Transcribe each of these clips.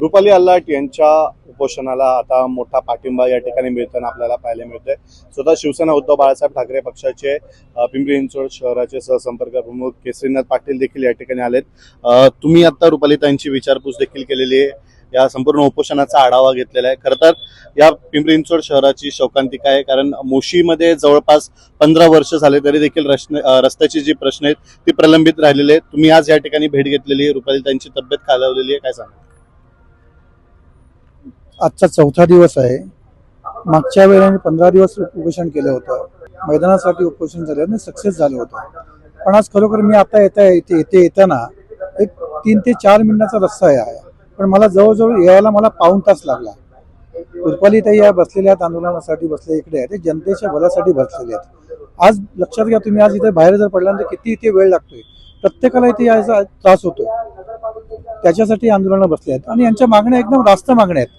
रुपाली अल्लाट यांच्या उपोषणाला आता मोठा पाठिंबा या ठिकाणी मिळताना आपल्याला पाहायला मिळतोय. स्वतः शिवसेना उद्धव बाळासाहेब ठाकरे पक्षाचे पिंपरी चिंचवड शहराचे सहसंपर्क प्रमुख केसरीनाथ पाटील देखील या ठिकाणी आलेत. तुम्ही आता रुपालीताईंची विचारपूस देखील केलेली आहे. या संपूर्ण उपोषणाचा आढावा घेतलेला आहे. खरं तर या पिंपरी चिंचवड शहराची शोकांतिका आहे? कारण मोशीमध्ये जवळपास पंधरा वर्ष झाले तरी देखील रस्ते अ, रस्त्याची जी प्रश्न आहेत ती प्रलंबित राहिलेली आहेत. तुम्ही आज या ठिकाणी भेट घेतलेली आहे. रुपालीताईंची तब्येत खालावलेली आहे. काय सांगा आजचा चौथा दिवस आहे. मागच्या वेळेने मी पंधरा दिवस उपोषण केलं होतं. मैदानासाठी उपोषण झालं आणि सक्सेस झालं होतं. पण आज खरोखर मी आता येता येते येते येताना एक तीन ते चार मिनिटाचा रस्ता आहे. पण मला जवळजवळ यायला मला पाऊण तास लागला. रुपालीताई या बसलेल्या आहेत आंदोलनासाठी बसले इकडे आहे ते जनतेच्या भल्यासाठी बसलेले आहेत. आज लक्षात घ्या तुम्ही आज इथे बाहेर जर पडल्यानंतर किती इथे वेळ लागतोय. प्रत्येकाला इथे यायचा त्रास होतोय. त्याच्यासाठी आंदोलनं बसले आहेत. आणि यांच्या मागण्या एकदम रास्त मागण्या आहेत.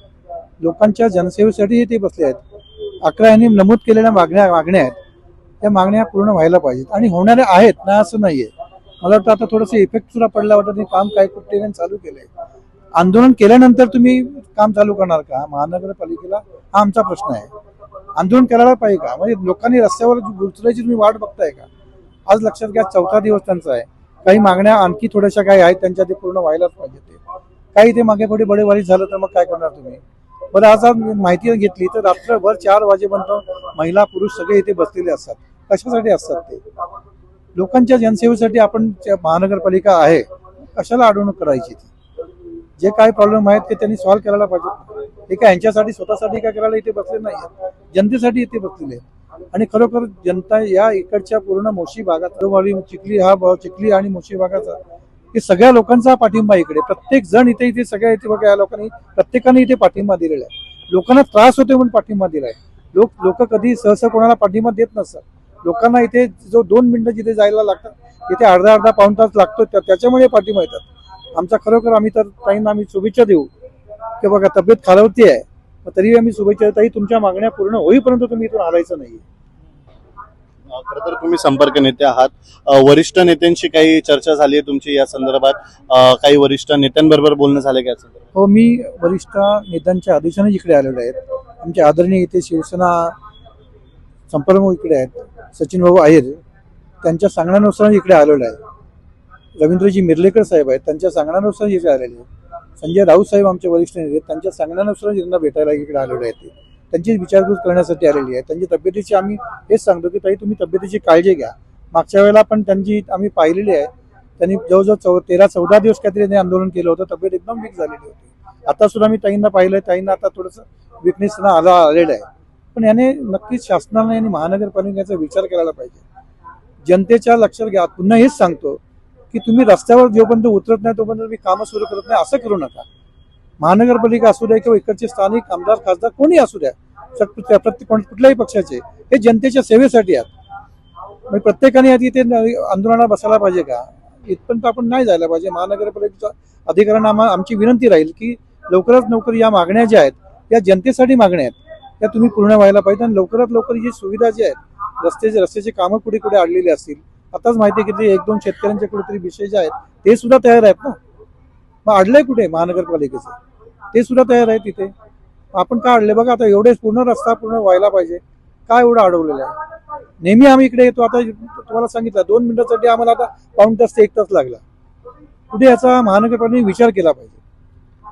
लोकांच्या जनसेवेसाठी ते बसले आहेत. अकरा यांनी नमूद केलेल्या मागण्या मागण्या आहेत. त्या मागण्या पूर्ण व्हायला पाहिजेत. आणि होणाऱ्या आहेत ना असं नाहीये. मला वाटतं आता थोडंसं इफेक्ट सुद्धा पडला वाटतं. ते काम काय कुठे चालू केलंय. आंदोलन केल्यानंतर तुम्ही काम चालू करणार का? महानगरपालिकेला हा आमचा प्रश्न आहे. आंदोलन करायला पाहिजे का? म्हणजे लोकांनी रस्त्यावर उतरायची तुम्ही वाट बघताय का? आज लक्षात घ्या चौथा दिवस त्यांचा आहे. काही मागण्या आणखी थोड्याशा काही आहेत त्यांच्या ते पूर्ण व्हायलाच पाहिजे ते. काही ते मागे पुढे बडेवारी झालं तर मग काय करणार तुम्ही? बरं आज आज माहिती घेतली तर रात्रभर चार वाजेपर्यंत महिला पुरुष सगळे इथे बसलेले असतात. कशासाठी असतात ते? लोकांच्या जनसेवेसाठी आपण महानगरपालिका आहे कशाला अडवणूक करायची ती? जे काय प्रॉब्लेम आहेत ते त्यांनी सॉल्व्ह करायला पाहिजे. हे काय यांच्यासाठी स्वतःसाठी काय करायला इथे बसले नाही जनतेसाठी इथे बसलेले आणि खरोखर जनता या इकडच्या पूर्ण मोशी भागात चिखली हा भाग- चिखली आणि मोशी भागाचा हे सगळ्या लोकांचा पाठिंबा इकडे. प्रत्येक जण इथे इथे सगळ्या इथे बघा या लोकांनी प्रत्येकाने इथे पाठिंबा दिलेला आहे. लोकांना त्रास होतो म्हणून पाठिंबा दिलाय लोक लोक कधी सहसा कोणाला पाठिंबा देत नसतात. लोकांना इथे जो दोन मिनिटं जिथे जायला लागतात तिथे अर्धा अर्धा पाऊण तास लागतो त्याच्यामुळे पाठिंबा येतात. आमचा खरोखर आम्ही तर ताईंना आम्ही शुभेच्छा देऊ. की बघा तब्येत खालवती आहे. तरी आम्ही शुभेच्छा देऊ. ताई तुमच्या मागण्या पूर्ण होईपर्यंत तुम्ही इथून हलायचं नाही खरं तर तुम्ही संपर्क नेते आहात. वरिष्ठ नेत्यांशी काही चर्चा झाली आहे तुमची या संदर्भात? काही वरिष्ठ नेत्यांबरोबर बोलणं झालं का हो मी वरिष्ठ नेत्यांच्या आदेशाने इकडे आलेलो आहेत आमचे आदरणीय इथे शिवसेना संपर्क इकडे आहेत. सचिन भाऊ आहेर त्यांच्या सांगण्यानुसार इकडे आलेलो आहे. रवींद्रजी मिर्लेकर साहेब आहेत. त्यांच्या सांगण्यानुसार इकडे आलेले आहेत. संजय राऊत साहेब आमचे वरिष्ठ नेते त्यांच्या सांगण्यानुसार यांना भेटायला इकडे आलेले आहेत त्यांची विचारपूस करण्यासाठी आलेली आहे. त्यांची तब्येतीची आम्ही हेच सांगतो की ताई तुम्ही तब्येतीची काळजी घ्या. मागच्या वेळेला पण त्यांची आम्ही पाहिलेली आहे. त्यांनी जवळजवळ चौ तेरा चौदा दिवस काहीतरी त्यांनी आंदोलन केलं होतं. तब्येत एकदम वीक झालेली होती. आता सुद्धा मी ताईंना पाहिलं ताईंना आता थोडंसं विकनेस आला आलेलं आहे. पण याने नक्कीच शासनाने आणि महानगरपालिकेचा विचार करायला पाहिजे. जनतेच्या लक्षात घ्या. पुन्हा हेच सांगतो की तुम्ही रस्त्यावर जोपर्यंत उतरत नाही तोपर्यंत तुम्ही कामं सुरू करत नाही असं करू नका. महानगरपालिका असू द्या किंवा इकडचे स्थानिक आमदार खासदार कोणी असू द्या प्रत्येक कुठल्याही पक्षाचे हे जनतेच्या सेवेसाठी आहेत. म्हणजे प्रत्येकाने आधी ते आंदोलनाला बसायला पाहिजे का? इथपर्यंत आपण नाही जायला पाहिजे. महानगरपालिकेच्या अधिकाऱ्यांना आम्हा आमची विनंती राहील की लवकरात लवकर या मागण्या ज्या आहेत या जनतेसाठी मागण्या आहेत त्या तुम्ही पूर्ण व्हायला पाहिजे आणि लवकरात लवकर जी सुविधा जी आहेत रस्त्याचे रस्त्याचे कामं कुठे कुठे अडलेली असतील आताच माहिती घेतली की ते एक दोन शेतकऱ्यांचे कुठेतरी विषय जे आहेत ते सुद्धा तयार आहेत ना? मग अडलंय कुठे महानगरपालिकेचं? ते सुद्धा तयार आहे तिथे आपण काय अडले बघा आता एवढेच पूर्ण रस्ता पूर्ण व्हायला पाहिजे. काय एवढं अडवलेलं आहे? नेहमी आम्ही इकडे येतो. आता तुम्हाला सांगितलं दोन मिनिटासाठी आम्हाला आता पाऊण तास ते एक तास लागला. कुठे याचा महानगरपालिकेने विचार केला पाहिजे.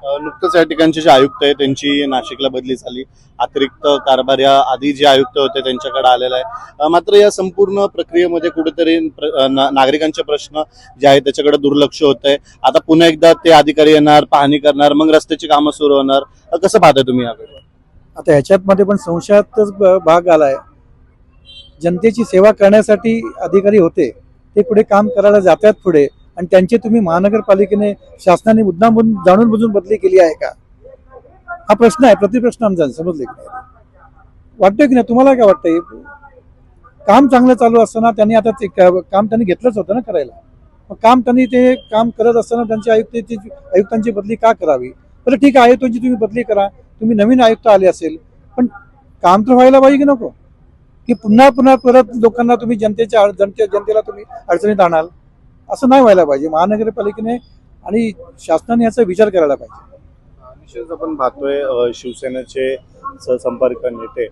नुकतंच या ठिकाणचे जे आयुक्त आहे त्यांची नाशिकला बदली झाली. अतिरिक्त कारभार या आधी जे आयुक्त होते त्यांच्याकडे आलेला आहे. मात्र या संपूर्ण प्रक्रियेमध्ये कुठेतरी प्र- नागरिकांचे प्रश्न जे आहेत त्याच्याकडे दुर्लक्ष होत आहे. आता पुन्हा एकदा ते अधिकारी येणार पाहणी करणार मग रस्त्याची कामं सुरू होणार. कसं पाहताय तुम्ही याकडे? आता ह्याच्यात मध्ये पण संशयातच भाग आलाय. जनतेची सेवा करण्यासाठी अधिकारी होते ते पुढे काम करायला जातात पुढे. आणि त्यांची तुम्ही महानगरपालिकेने शासनाने मुद्दाम जाणून बुजून बदली केली आहे का? हा प्रश्न आहे प्रतिप्रश्न आमचा समजले की नाही? वाटतंय की नाही? तुम्हाला काय वाटतंय? काम चांगलं चालू असताना त्यांनी आता ते काम त्यांनी घेतलंच होतं ना करायला. मग काम त्यांनी ते काम करत असताना त्यांची आयुक्त आयुक्तांची बदली का करावी? बरं ठीक आहे आयुक्तांची तुम्ही बदली करा. तुम्ही नवीन आयुक्त आले असेल पण काम तर व्हायला पाहिजे की नको? की पुन्हा पुन्हा परत लोकांना तुम्ही जनतेच्या जनते जनतेला तुम्ही अडचणीत आणाल? असं नाही व्हायला पाहिजे. महानगरपालिकेने आणि शासनाने याचा विचार करायला पाहिजे. निश्चितच आपण पाहतोय शिवसेनेचे सहसंपर्क नेते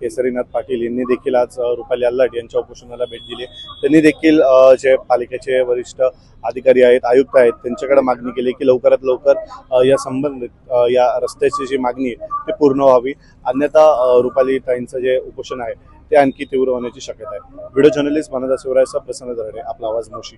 केसरीनाथ पाटील यांनी देखील आज रुपाली अल्लाट यांच्या उपोषणाला भेट दिली. त्यांनी देखील जे पालिकेचे वरिष्ठ अधिकारी आहेत आयुक्त आहेत त्यांच्याकडे मागणी केली की लवकरात लवकर या संबंधित या रस्त्याची जी मागणी आहे ती पूर्ण व्हावी. अन्यथा रुपाली ताईंचं जे उपोषण आहे ते आणखी तीव्र होण्याची शक्यता आहे. व्हिडिओ जर्नलिस्ट मनोजा शिवरायचा प्रसन्न दरडे आपला आवाज मोशी